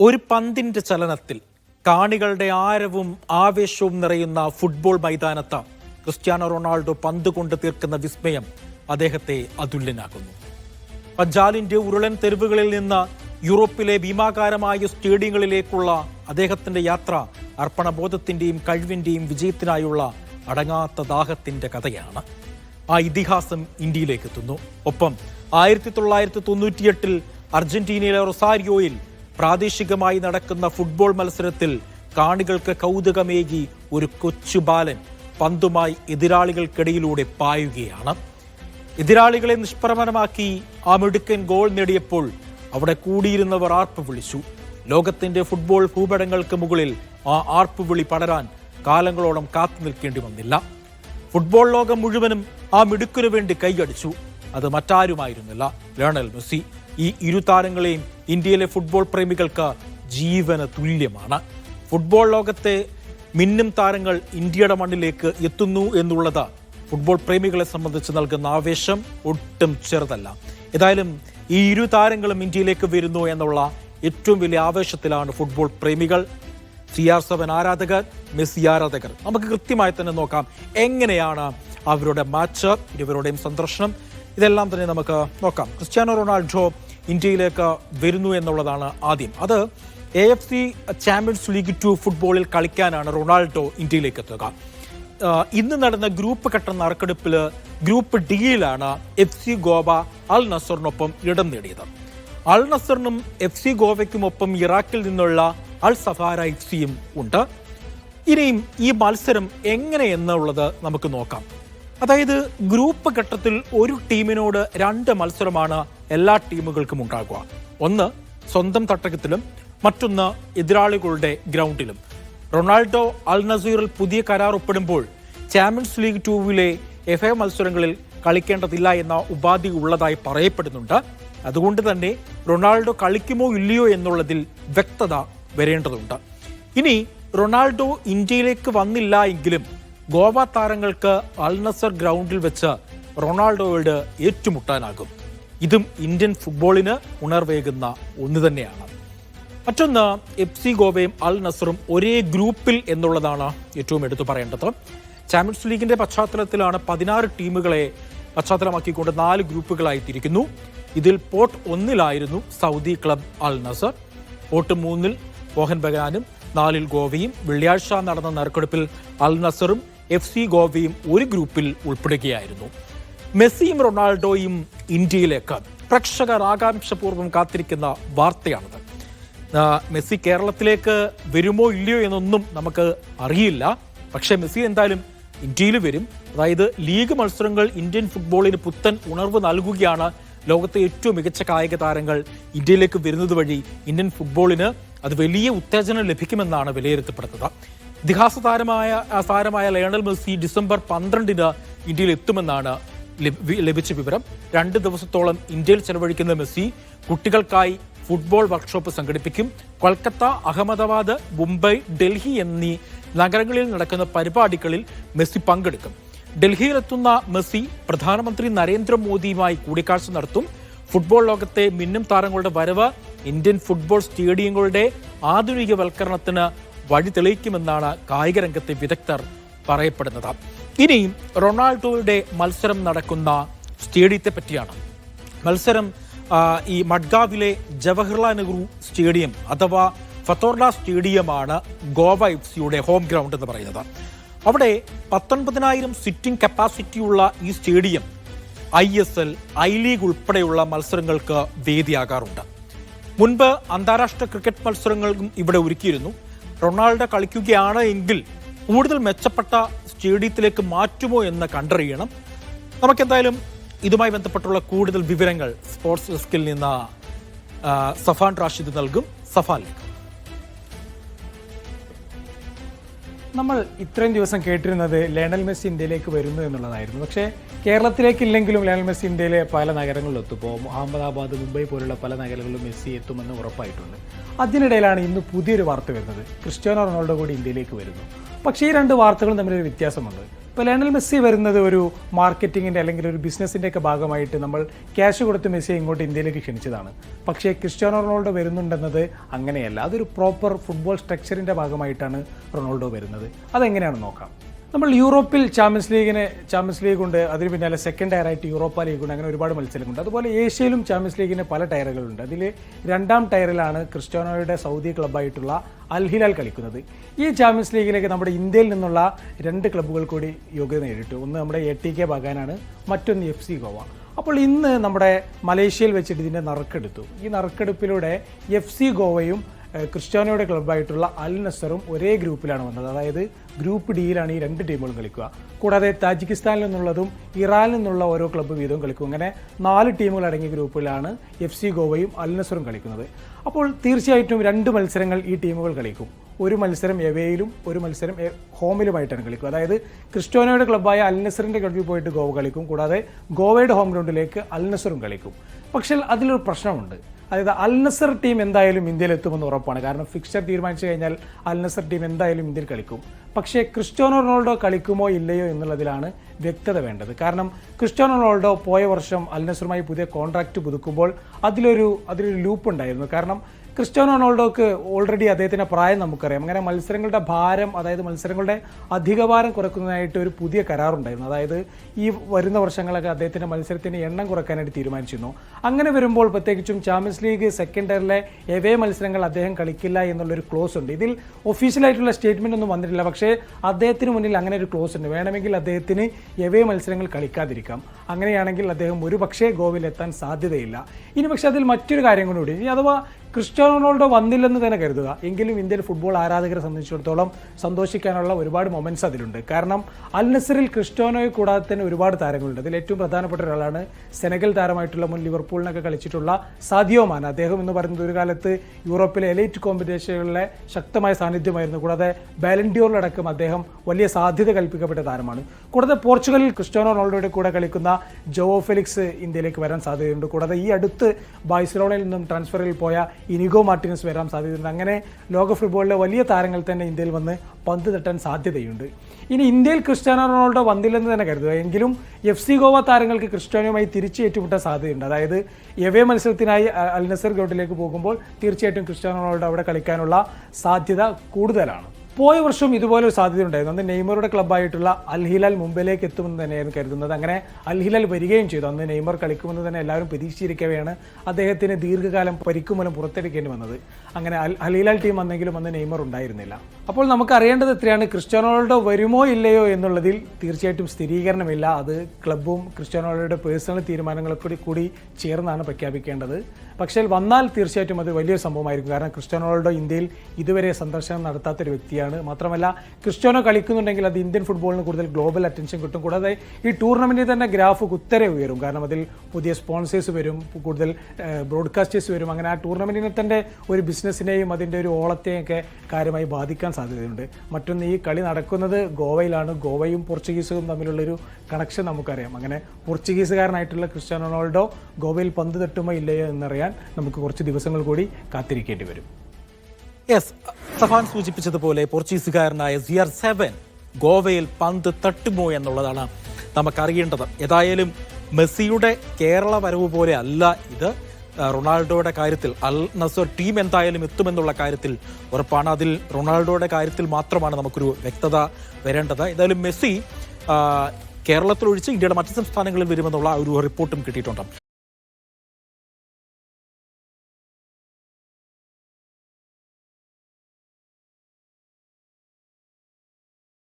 ഒരു പന്തിന്റെ ചലനത്തിൽ കാണികളുടെ ആരവും ആവേശവും നിറയുന്ന ഫുട്ബോൾ മൈതാനത്ത് ക്രിസ്ത്യാനോ റൊണാൾഡോ പന്ത് കൊണ്ട് തീർക്കുന്ന വിസ്മയം അദ്ദേഹത്തെ അതുല്യനാക്കുന്നു. പഞ്ചാലിന്റെ ഉരുളൻ തെരുവുകളിൽ നിന്ന് യൂറോപ്പിലെ ഭീമാകാരമായ സ്റ്റേഡിയങ്ങളിലേക്കുള്ള അദ്ദേഹത്തിന്റെ യാത്ര അർപ്പണബോധത്തിന്റെയും കഴിവിന്റെയും വിജയത്തിനായുള്ള അടങ്ങാത്ത ദാഹത്തിന്റെ കഥയാണ്. ആ ഇതിഹാസം ഇന്ത്യയിലേക്ക് എത്തുന്നു. ഒപ്പം ആയിരത്തി തൊള്ളായിരത്തി തൊണ്ണൂറ്റിയെട്ടിൽ അർജന്റീനയിലെ റൊസാരിയോയിൽ പ്രാദേശികമായി നടക്കുന്ന ഫുട്ബോൾ മത്സരത്തിൽ കാണികൾക്ക് കൗതുകമേകി ഒരു കൊച്ചു ബാലൻ പന്തുമായി എതിരാളികൾക്കിടയിലൂടെ പായുകയാണ്. എതിരാളികളെ നിഷ്പ്രമണമാക്കി ആ മിടുക്കൻ ഗോൾ നേടിയപ്പോൾ അവിടെ കൂടിയിരുന്നവർ ആർപ്പ് വിളിച്ചു. ലോകത്തിന്റെ ഫുട്ബോൾ ഭൂപടങ്ങൾക്ക് മുകളിൽ ആ ആർപ്പ് വിളി പടരാൻ കാലങ്ങളോളം കാത്തു നിൽക്കേണ്ടി വന്നില്ല. ഫുട്ബോൾ ലോകം മുഴുവനും ആ മിടുക്കിനു വേണ്ടി കൈയടിച്ചു. അത് മറ്റാരുമായിരുന്നില്ല. ലേണൽ മെസ്സി ഈ ഇരു താരങ്ങളെയും ഇന്ത്യയിലെ ഫുട്ബോൾ പ്രേമികൾക്ക് ജീവന തുല്യമാണ്. ഫുട്ബോൾ ലോകത്തെ മിന്നും താരങ്ങൾ ഇന്ത്യയുടെ മണ്ണിലേക്ക് എത്തുന്നു എന്നുള്ളത് ഫുട്ബോൾ പ്രേമികളെ സംബന്ധിച്ച് നൽകുന്ന ആവേശം ഒട്ടും ചെറുതല്ല. ഏതായാലും ഈ ഇരു താരങ്ങളും ഇന്ത്യയിലേക്ക് വരുന്നു എന്നുള്ള ഏറ്റവും വലിയ ആവേശത്തിലാണ് ഫുട്ബോൾ പ്രേമികൾ. സി ആർ സെവൻ ആരാധകർ മെസ്സി ആരാധകർ. നമുക്ക് കൃത്യമായി തന്നെ നോക്കാം എങ്ങനെയാണ് അവരുടെ മാച്ച് ഇരുവരുടെയും സന്ദർശനം. ഇതെല്ലാം തന്നെ നമുക്ക് നോക്കാം. ക്രിസ്ത്യാനോ റൊണാൾഡോ ഇന്ത്യയിലേക്ക് വരുന്നു എന്നുള്ളതാണ് ആദ്യം. അത് A F C champions league two ഫുട്ബോളിൽ കളിക്കാനാണ് റൊണാൾഡോ ഇന്ത്യയിലേക്ക് എത്തുക. ഇന്ന് നടന്ന ഗ്രൂപ്പ് ഘട്ട നറുക്കെടുപ്പിൽ ഗ്രൂപ്പ് ഡിയിലാണ് എഫ് സി ഗോവ അൽ നസറിനൊപ്പം ഇടം നേടിയത്. അൽ നസറിനും എഫ് സി ഗോവയ്ക്കുമൊപ്പം ഇറാഖിൽ നിന്നുള്ള അൽ സഫാര എഫ് സിയും ഉണ്ട്. ഇനിയും ഈ മത്സരം എങ്ങനെ എന്നുള്ളത് നമുക്ക് നോക്കാം. അതായത് ഗ്രൂപ്പ് ഘട്ടത്തിൽ ഒരു ടീമിനോട് രണ്ട് മത്സരമാണ് എല്ലാ ടീമുകൾക്കും ഉണ്ടാകുക. ഒന്ന് സ്വന്തം തട്ടകത്തിലും മറ്റൊന്ന് എതിരാളികളുടെ ഗ്രൗണ്ടിലും. റൊണാൾഡോ അൽ നസീറിൽ പുതിയ കരാർ ഒപ്പിടുമ്പോൾ ചാമ്പ്യൻസ് ലീഗ് ടൂവിലെ എഫ് എ മത്സരങ്ങളിൽ കളിക്കേണ്ടതില്ല എന്ന ഉപാധി ഉള്ളതായി പറയപ്പെടുന്നുണ്ട്. അതുകൊണ്ട് തന്നെ റൊണാൾഡോ കളിക്കുമോ ഇല്ലയോ എന്നുള്ളതിൽ വ്യക്തത വരേണ്ടതുണ്ട്. ഇനി റൊണാൾഡോ ഇന്ത്യയിലേക്ക് വന്നില്ല എങ്കിലും ഗോവ താരങ്ങൾക്ക് അൽ നസർ ഗ്രൗണ്ടിൽ വെച്ച് റൊണാൾഡോയോട് ഏറ്റുമുട്ടാനാകും. ഇതും ഇന്ത്യൻ ഫുട്ബോളിന് ഉണർവേകുന്ന ഒന്ന് തന്നെയാണ്. മറ്റൊന്ന് എഫ് സി ഗോവയും അൽ നസറും ഒരേ ഗ്രൂപ്പിൽ എന്നുള്ളതാണ് ഏറ്റവും എടുത്തു പറയേണ്ടത്. ചാമ്പ്യൻസ് ലീഗിന്റെ പശ്ചാത്തലത്തിലാണ് പതിനാറ് ടീമുകളെ പശ്ചാത്തലമാക്കിക്കൊണ്ട് നാല് ഗ്രൂപ്പുകളായി തിരിക്കുന്നു ഇതിൽ pot ഒന്നിലായിരുന്നു Saudi club Al Nassr pot മൂന്നിൽ മോഹൻ ബഗാനും നാലിൽ ഗോവയും വെള്ളിയാഴ്ച നടന്ന നറുക്കെടുപ്പിൽ അൽ നസറും എഫ് സി ഗോവയും ഒരു ഗ്രൂപ്പിൽ ഉൾപ്പെടുകയായിരുന്നു. മെസ്സിയും റൊണാൾഡോയും ഇന്ത്യയിലേക്ക് പ്രേക്ഷകർ ആകാംക്ഷപൂർവം കാത്തിരിക്കുന്ന വാർത്തയാണിത്. മെസ്സി കേരളത്തിലേക്ക് വരുമോ ഇല്ലയോ എന്നൊന്നും നമുക്ക് അറിയില്ല. പക്ഷേ മെസ്സി എന്തായാലും ഇന്ത്യയിൽ വരും. അതായത് ലീഗ് മത്സരങ്ങൾ ഇന്ത്യൻ ഫുട്ബോളിന് പുത്തൻ ഉണർവ് നൽകുകയാണ് ലോകത്തെ ഏറ്റവും മികച്ച കായിക താരങ്ങൾ ഇന്ത്യയിലേക്ക് വരുന്നത് വഴി. ഇന്ത്യൻ ഫുട്ബോളിന് അത് വലിയ ഉത്തേജനം ലഭിക്കുമെന്നാണ് വിലയിരുത്തപ്പെടുന്നത്. ഇതിഹാസ താരമായ താരമായ ലയണൽ മെസ്സി ഡിസംബർ പന്ത്രണ്ടിന് ഇന്ത്യയിൽ എത്തുമെന്നാണ് ലഭിച്ച വിവരം രണ്ട് ദിവസത്തോളം ഇന്ത്യയിൽ ചെലവഴിക്കുന്ന മെസ്സി കുട്ടികൾക്കായി ഫുട്ബോൾ വർക്ക്ഷോപ്പ് സംഘടിപ്പിക്കും. കൊൽക്കത്ത അഹമ്മദാബാദ് മുംബൈ ഡൽഹി എന്നീ നഗരങ്ങളിൽ നടക്കുന്ന പരിപാടികളിൽ മെസ്സി പങ്കെടുക്കും. ഡൽഹിയിലെത്തുന്ന മെസ്സി പ്രധാനമന്ത്രി നരേന്ദ്രമോദിയുമായി കൂടിക്കാഴ്ച നടത്തും. ഫുട്ബോൾ ലോകത്തെ മിന്നും താരങ്ങളുടെ വരവ് ഇന്ത്യൻ ഫുട്ബോൾ സ്റ്റേഡിയങ്ങളുടെ ആധുനികവൽക്കരണത്തിന് വഴി തെളിയിക്കുമെന്നാണ് കായിക രംഗത്തെ വിദഗ്ധർ പറയപ്പെടുന്നത്. ഇനിയും റൊണാൾഡോയുടെ മത്സരം നടക്കുന്ന സ്റ്റേഡിയത്തെ പറ്റിയാണ്. മത്സരം ഈ മഡ്ഗാവിലെ ജവഹർലാൽ നെഹ്റു സ്റ്റേഡിയം അഥവാ ഫത്തോർഡ സ്റ്റേഡിയമാണ് ഗോവ എഫ് സിയുടെ ഹോം ഗ്രൗണ്ട് എന്ന് പറയുന്നത്. അവിടെ പത്തൊൻപതിനായിരം സിറ്റിംഗ് കപ്പാസിറ്റിയുള്ള ഈ stadium I S L I league ഉൾപ്പെടെയുള്ള മത്സരങ്ങൾക്ക് വേദിയാകാറുണ്ട്. മുൻപ് അന്താരാഷ്ട്ര ക്രിക്കറ്റ് മത്സരങ്ങൾക്കും ഇവിടെ ഒരുക്കിയിരുന്നു. റൊണാൾഡോ കളിക്കുകയാണ് എങ്കിൽ കൂടുതൽ മെച്ചപ്പെട്ട സ്റ്റേഡിയത്തിലേക്ക് മാറ്റുമോ എന്ന് കണ്ടറിയണം. നമുക്കെന്തായാലും ഇതുമായി ബന്ധപ്പെട്ടുള്ള കൂടുതൽ വിവരങ്ങൾ സ്പോർട്സ് ഡെസ്കിൽ നിന്ന് സഫാൻ റാഷിദ് നൽകും. സഫാലേക്ക് നമ്മൾ ഇത്രയും ദിവസം കേട്ടിരുന്നത് ലയണൽ മെസ്സി ഇന്ത്യയിലേക്ക് വരുന്നു എന്നുള്ളതായിരുന്നു. പക്ഷേ കേരളത്തിലേക്കില്ലെങ്കിലും ലയണൽ മെസ്സി ഇന്ത്യയിലെ പല നഗരങ്ങളിലും എത്തും ഇപ്പോൾ അഹമ്മദാബാദ് മുംബൈ പോലുള്ള പല നഗരങ്ങളിലും മെസ്സി എത്തുമെന്ന് ഉറപ്പായിട്ടുണ്ട്. അതിനിടയിലാണ് ഇന്ന് പുതിയൊരു വാർത്ത വരുന്നത്. ക്രിസ്ത്യാനോ റൊണാൾഡോ കൂടി ഇന്ത്യയിലേക്ക് വരുന്നു. പക്ഷേ ഈ രണ്ട് വാർത്തകളും തമ്മിലൊരു വ്യത്യാസമുണ്ട്. ഇപ്പോൾ ലയണൽ മെസ്സി വരുന്നത് ഒരു മാർക്കറ്റിങ്ങിന്റെ അല്ലെങ്കിൽ ഒരു ബിസിനസ്സിന്റെ ഒക്കെ ഭാഗമായിട്ട് നമ്മൾ ക്യാഷ് കൊടുത്ത് മെസ്സിയെ ഇങ്ങോട്ട് ഇന്ത്യയിലേക്ക് ക്ഷണിച്ചതാണ്. പക്ഷേ ക്രിസ്ത്യാനോ റൊണാൾഡോ വരുന്നുണ്ടെന്നത് അങ്ങനെയല്ല. അതൊരു പ്രോപ്പർ ഫുട്ബോൾ സ്ട്രക്ചറിന്റെ ഭാഗമായിട്ടാണ് റൊണാൾഡോ വരുന്നത്. അതെങ്ങനെയാണ് നോക്കാം. നമ്മൾ യൂറോപ്പിൽ ചാമ്പ്യൻസ് ലീഗിന് ചാമ്പ്യൻസ് ലീഗ് ഉണ്ട് അതിന് പിന്നാലെ സെക്കൻഡ് ടയറായിട്ട് യൂറോപ്പ ലീഗ് ഉണ്ട് അങ്ങനെ ഒരുപാട് മത്സരങ്ങളുണ്ട്. അതുപോലെ ഏഷ്യയിലും ചാമ്പ്യൻസ് ലീഗിന് പല ടയറുകളുണ്ട് അതിൽ രണ്ടാം ടയറിലാണ് ക്രിസ്ത്യാനോയുടെ സൗദി ക്ലബ്ബായിട്ടുള്ള അൽഹിലാൽ കളിക്കുന്നത്. ഈ ചാമ്പ്യൻസ് ലീഗിലേക്ക് നമ്മുടെ ഇന്ത്യയിൽ നിന്നുള്ള രണ്ട് ക്ലബ്ബുകൾ കൂടി യോഗ്യത നേരിട്ടു. ഒന്ന് നമ്മുടെ എ ടി കെ ബഗാനാണ് മറ്റൊന്ന് എഫ് സി ഗോവ അപ്പോൾ ഇന്ന് നമ്മുടെ മലേഷ്യയിൽ വെച്ചിട്ട് ഇതിന്റെ നറുക്കെടുത്തു. ഈ നറുക്കെടുപ്പിലൂടെ എഫ് സി ഗോവയും ക്രിസ്ത്യാനോയുടെ ക്ലബ്ബായിട്ടുള്ള അൽ നസറും ഒരേ ഗ്രൂപ്പിലാണ് വന്നത്. അതായത് ഗ്രൂപ്പ് ഡിയിലാണ് ഈ രണ്ട് ടീമുകളും കളിക്കുക. കൂടാതെ താജിക്കിസ്ഥാനിൽ നിന്നുള്ളതും ഇറാനിൽ നിന്നുള്ള ഓരോ ക്ലബ്ബ് വീതവും കളിക്കും. അങ്ങനെ നാല് ടീമുകൾ അടങ്ങിയ ഗ്രൂപ്പിലാണ് എഫ് സി ഗോവയും അൽ നസറും കളിക്കുന്നത്. അപ്പോൾ തീർച്ചയായിട്ടും രണ്ട് മത്സരങ്ങൾ ഈ ടീമുകൾ കളിക്കും. ഒരു മത്സരം എവേയിലും ഒരു മത്സരം ഹോമിലുമായിട്ടാണ് കളിക്കുക. അതായത് ക്രിസ്റ്റോനോയുടെ ക്ലബ്ബായ അൽ നസറിന്റെ ക്ലബ്ബിൽ പോയിട്ട് ഗോവ കളിക്കും. കൂടാതെ ഗോവയുടെ ഹോം ഗ്രൗണ്ടിലേക്ക് അൽ നസറും കളിക്കും. പക്ഷേ അതിലൊരു പ്രശ്നമുണ്ട്. അതായത് അൽ നസർ ടീം എന്തായാലും ഇന്ത്യയിൽ എത്തുമെന്ന് ഉറപ്പാണ്. കാരണം ഫിക്സർ തീരുമാനിച്ചു കഴിഞ്ഞാൽ അൽ നസർ ടീം എന്തായാലും ഇന്ത്യയിൽ കളിക്കും. പക്ഷേ ക്രിസ്റ്റ്യാനോ റൊണാൾഡോ കളിക്കുമോ ഇല്ലയോ എന്നുള്ളതിലാണ് വ്യക്തത വേണ്ടത്. കാരണം ക്രിസ്റ്റ്യാനോ റൊണാൾഡോ പോയ വർഷം അൽ നസറുമായി പുതിയ കോൺട്രാക്റ്റ് പുതുക്കുമ്പോൾ അതിലൊരു അതിലൊരു ലൂപ്പ് ഉണ്ടായിരുന്നു. കാരണം ക്രിസ്റ്റ്യാനോ റൊണാൾഡോക്ക് ഓൾറെഡി അദ്ദേഹത്തിന്റെ പ്രായം നമുക്കറിയാം. അങ്ങനെ മത്സരങ്ങളുടെ ഭാരം അതായത് മത്സരങ്ങളുടെ അധികഭാരം കുറയ്ക്കുന്നതിനായിട്ട് ഒരു പുതിയ കരാറുണ്ടായിരുന്നു. അതായത് ഈ വരുന്ന വർഷങ്ങളൊക്കെ അദ്ദേഹത്തിന്റെ മത്സരത്തിന്റെ എണ്ണം കുറയ്ക്കാനായിട്ട് തീരുമാനിച്ചിരുന്നു. അങ്ങനെ വരുമ്പോൾ പ്രത്യേകിച്ചും ചാമ്പ്യൻസ് ലീഗ് സെക്കൻഡ് ഇയറിലെ എവേ മത്സരങ്ങൾ അദ്ദേഹം കളിക്കില്ല എന്നുള്ളൊരു ക്ലോസ് ഉണ്ട്. ഇതിൽ ഒഫീഷ്യലായിട്ടുള്ള സ്റ്റേറ്റ്മെന്റ് ഒന്നും വന്നിട്ടില്ല. പക്ഷേ അദ്ദേഹത്തിന് മുന്നിൽ അങ്ങനെ ഒരു ക്ലോസ് ഉണ്ട്. വേണമെങ്കിൽ അദ്ദേഹത്തിന് എവേ മത്സരങ്ങൾ കളിക്കാതിരിക്കാം. അങ്ങനെയാണെങ്കിൽ അദ്ദേഹം ഒരു പക്ഷേ ഗോവയിലെത്താൻ സാധ്യതയില്ല. ഇനി പക്ഷേ അതിൽ മറ്റൊരു കാര്യം കൂടി അഥവാ ക്രിസ്റ്റ്യാനോ റൊണാൾഡോ വന്നില്ലെന്ന് തന്നെ കരുതുക. എങ്കിലും ഇന്ത്യൻ ഫുട്ബോൾ ആരാധകരെ സംബന്ധിച്ചിടത്തോളം സന്തോഷിക്കാനുള്ള ഒരുപാട് മൊമെന്റ്സ് അതിലുണ്ട്. കാരണം അൽ നസറിൽ ക്രിസ്റ്റ്യാനോയെ കൂടാതെ തന്നെ ഒരുപാട് താരങ്ങളുണ്ട്. അതിൽ ഏറ്റവും പ്രധാനപ്പെട്ട ഒരാളാണ് സെനഗൽ താരമായിട്ടുള്ള മുൻ ലിവർപൂളിനൊക്കെ കളിച്ചിട്ടുള്ള സാദിയോ അദ്ദേഹം എന്ന് പറയുന്നത് ഒരു കാലത്ത് യൂറോപ്പിലെ എലൈറ്റ് കോമ്പറ്റീഷനുകളിലെ ശക്തമായ സാന്നിധ്യമായിരുന്നു. കൂടാതെ ബാലൻഡിയോറിലടക്കം അദ്ദേഹം വലിയ സാധ്യത കൽപ്പിക്കപ്പെട്ട താരമാണ്. കൂടാതെ പോർച്ചുഗലിൽ ക്രിസ്റ്റ്യാനോ റൊണാൾഡോയുടെ കൂടെ കളിക്കുന്ന ജോ ഫെലിക്സ് ഇന്ത്യയിലേക്ക് വരാൻ സാധ്യതയുണ്ട്. കൂടാതെ ഈ അടുത്ത് ബാഴ്സലോണയിൽ നിന്നും ട്രാൻസ്ഫറിൽ പോയ ഇനിഗോ മാർട്ടിനസ് വരാൻ സാധ്യതയുണ്ട്. അങ്ങനെ ലോക ഫുട്ബോളിലെ വലിയ താരങ്ങൾ തന്നെ ഇന്ത്യയിൽ വന്ന് പന്ത് തട്ടാൻ സാധ്യതയുണ്ട്. ഇനി ഇന്ത്യയിൽ ക്രിസ്ത്യാനോ റൊണാൾഡോ വന്നില്ലെന്ന് തന്നെ കരുതുക. എങ്കിലും എഫ് സി ഗോവ താരങ്ങൾക്ക് ക്രിസ്ത്യാനോയുമായി തിരിച്ചു ഏറ്റുമുട്ടാൻ സാധ്യതയുണ്ട്. അതായത് എവേ മത്സരത്തിനായി അൽനസർ അൽ നസർ ഗ്രൗണ്ടിലേക്ക് പോകുമ്പോൾ തീർച്ചയായിട്ടും ക്രിസ്ത്യാനോ റൊണാൾഡോ അവിടെ കളിക്കാനുള്ള സാധ്യത കൂടുതലാണ്. പോയ വർഷവും ഇതുപോലെ ഒരു സാധ്യത ഉണ്ടായിരുന്നു അന്ന് നെയ്മറുടെ ക്ലബ്ബായിട്ടുള്ള അൽഹിലാൽ മുംബൈയിലേക്ക് എത്തുമെന്ന് തന്നെയായിരുന്നു കരുതുന്നത്. അങ്ങനെ അൽഹിലാൽ വരികയും ചെയ്തു. അന്ന് നെയ്മർ കളിക്കുമെന്ന് തന്നെ എല്ലാവരും പ്രതീക്ഷിച്ചിരിക്കവെയാണ് അദ്ദേഹത്തിന് ദീർഘകാലം പരിക്കുമലം പുറത്തെടുക്കേണ്ടി വന്നത്. അങ്ങനെ അൽ അൽഹിലാൽ ടീം വന്നെങ്കിലും അന്ന് നെയ്മർ ഉണ്ടായിരുന്നില്ല. അപ്പോൾ നമുക്ക് അറിയേണ്ടത് എത്രയാണ്? ക്രിസ്ത്യാനോ റൊണാൾഡോ വരുമോ ഇല്ലയോ എന്നുള്ളതിൽ തീർച്ചയായിട്ടും സ്ഥിരീകരണമില്ല. അത് ക്ലബ്ബും ക്രിസ്ത്യാനോ റൊണാൾഡോയുടെ പേഴ്സണൽ തീരുമാനങ്ങളെ കൂടി കൂടി ചേർന്നാണ് പ്രഖ്യാപിക്കേണ്ടത്. പക്ഷേ വന്നാൽ തീർച്ചയായിട്ടും അത് വലിയൊരു സംഭവമായിരിക്കും. കാരണം ക്രിസ്ത്യാനോ റൊണാൾഡോ ഇന്ത്യയിൽ ഇതുവരെ സന്ദർശനം നടത്താത്തൊരു വ്യക്തിയാണ്. മാത്രമല്ല ക്രിസ്റ്റ്യാനോ കളിക്കുന്നുണ്ടെങ്കിൽ അത് ഇന്ത്യൻ ഫുട്ബോളിന് കൂടുതൽ ഗ്ലോബൽ അറ്റൻഷൻ കിട്ടും. കൂടാതെ ഈ ടൂർണമെന്റിൽ തന്നെ ഗ്രാഫ് കുത്തരെ ഉയരും. കാരണം അതിൽ പുതിയ സ്പോൺസേഴ്സ് വരും കൂടുതൽ ബ്രോഡ്കാസ്റ്റേഴ്സ് വരും. അങ്ങനെ ആ ടൂർണമെന്റിനെ തന്നെ ഒരു ബിസിനസ്സിനെയും അതിന്റെ ഒരു ഓളത്തെയും ഒക്കെ കാര്യമായി ബാധിക്കാൻ സാധ്യതയുണ്ട്. മറ്റൊന്ന് ഈ കളി നടക്കുന്നത് ഗോവയിലാണ്. ഗോവയും പോർച്ചുഗീസും തമ്മിലുള്ളൊരു കണക്ഷൻ നമുക്കറിയാം. അങ്ങനെ പോർച്ചുഗീസുകാരനായിട്ടുള്ള ക്രിസ്ത്യാനോ റൊണാൾഡോ ഗോവയിൽ പന്ത് തട്ടുമോ ഇല്ലയോ എന്നറിയാൻ നമുക്ക് കുറച്ച് ദിവസങ്ങൾ കൂടി കാത്തിരിക്കേണ്ടി വരും. യെസ് സഫാൻ സൂചിപ്പിച്ചതുപോലെ പോർച്ചുഗീസുകാരനായ സിയർ സെവൻ ഗോവയിൽ പന്ത് തട്ടുമോ എന്നുള്ളതാണ് നമുക്കറിയേണ്ടത്. ഏതായാലും മെസ്സിയുടെ കേരള വരവ് പോലെ അല്ല ഇത്. റൊണാൾഡോയുടെ കാര്യത്തിൽ അൽ നസർ ടീം എന്തായാലും എത്തുമെന്നുള്ള കാര്യത്തിൽ ഉറപ്പാണ്. അതിൽ റൊണാൾഡോയുടെ കാര്യത്തിൽ മാത്രമാണ് നമുക്കൊരു വ്യക്തത വരേണ്ടത്. ഏതായാലും മെസ്സി കേരളത്തിലൊഴിച്ച് ഇന്ത്യയുടെ മറ്റ് സംസ്ഥാനങ്ങളിൽ വരുമെന്നുള്ള ഒരു റിപ്പോർട്ടും കിട്ടിയിട്ടുണ്ട്.